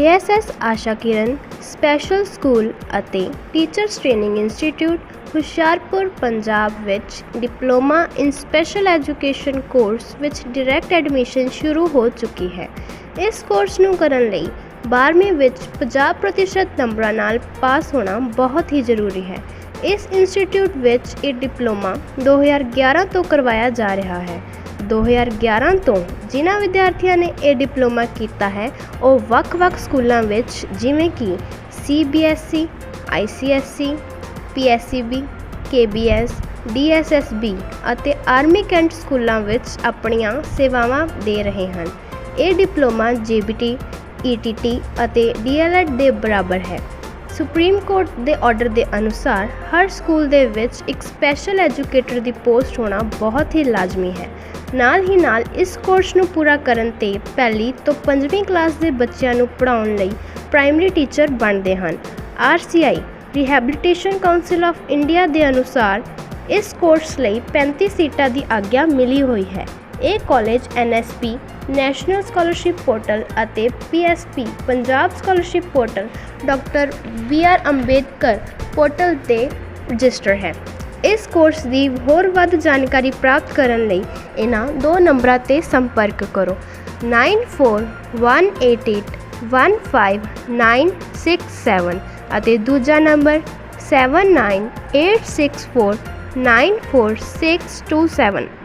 JSS Asha Kiran special school ਅਤੇ teachers training institute Hoshiarpur, Punjab ਵਿੱਚ diploma in special education course ਵਿੱਚ direct admission ਸ਼ੁਰੂ ਹੋ ਚੁੱਕੀ ਹੈ। ਇਸ ਕੋਰਸ ਨੂੰ ਕਰਨ ਲਈ 12ਵੀਂ ਵਿੱਚ 50% ਨੰਬਰਾਂ ਨਾਲ ਪਾਸ ਹੋਣਾ ਬਹੁਤ ਹੀ ਜ਼ਰੂਰੀ ਹੈ। ਇਸ ਇੰਸਟੀਚਿਊਟ ਵਿੱਚ ਇਹ ਡਿਪਲੋਮਾ 2011 ਤੋਂ ਕਰਵਾਇਆ ਜਾ ਰਿਹਾ ਹੈ। 2011 ਤੋਂ ਜਿਨ੍ਹਾਂ ਵਿਦਿਆਰਥੀਆਂ ਨੇ ਇਹ ਡਿਪਲੋਮਾ ਕੀਤਾ ਹੈ ਉਹ ਵੱਖ-ਵੱਖ ਸਕੂਲਾਂ ਵਿੱਚ ਜਿਵੇਂ ਕਿ CBSE, ICSE, PSEB, KBS, DSSB ਅਤੇ ਆਰਮੀ ਕੈਂਟ ਸਕੂਲਾਂ ਵਿੱਚ ਆਪਣੀਆਂ ਸੇਵਾਵਾਂ ਦੇ ਰਹੇ ਹਨ। ਇਹ ਡਿਪਲੋਮਾ JBT, ETT ਅਤੇ DLED ਦੇ ਬਰਾਬਰ ਹੈ। ਸੁਪਰੀਮ ਕੋਰਟ ਦੇ ਆਰਡਰ ਦੇ ਅਨੁਸਾਰ ਹਰ ਸਕੂਲ ਦੇ ਵਿੱਚ ਇੱਕ ਸਪੈਸ਼ਲ ਐਜੂਕੇਟਰ ਦੀ ਪੋਸਟ ਹੋਣਾ ਬਹੁਤ ਹੀ ਲਾਜ਼ਮੀ ਹੈ। ਨਾਲ ਹੀ ਨਾਲ ਇਸ ਕੋਰਸ ਨੂੰ ਪੂਰਾ ਕਰਨ ਤੇ ਪਹਿਲੀ ਤੋਂ ਪੰਜਵੀਂ ਕਲਾਸ ਦੇ ਬੱਚਿਆਂ ਨੂੰ ਪੜ੍ਹਾਉਣ ਲਈ ਪ੍ਰਾਇਮਰੀ ਟੀਚਰ ਬਣਦੇ ਹਨ। RCI rehabilitation council of India ਦੇ ਅਨੁਸਾਰ ਇਸ ਕੋਰਸ ਲਈ 35 ਸੀਟਾਂ ਦੀ ਆਗਿਆ ਮਿਲੀ ਹੋਈ ਹੈ। ਇਹ college NSP national scholarship portal ਅਤੇ PSP Punjab scholarship portal doctor B R Ambedkar portal ਤੇ ਰਜਿਸਟਰ ਹੈ ਇਸ ਕੋਰਸ ਦੀ ਹੋਰ ਵੱਧ ਜਾਣਕਾਰੀ ਪ੍ਰਾਪਤ ਕਰਨ ਲਈ ਇਹਨਾਂ ਦੋ ਨੰਬਰਾਂ ਤੇ ਸੰਪਰਕ ਕਰੋ 9418815967 ਅਤੇ ਦੂਜਾ ਨੰਬਰ 7986494627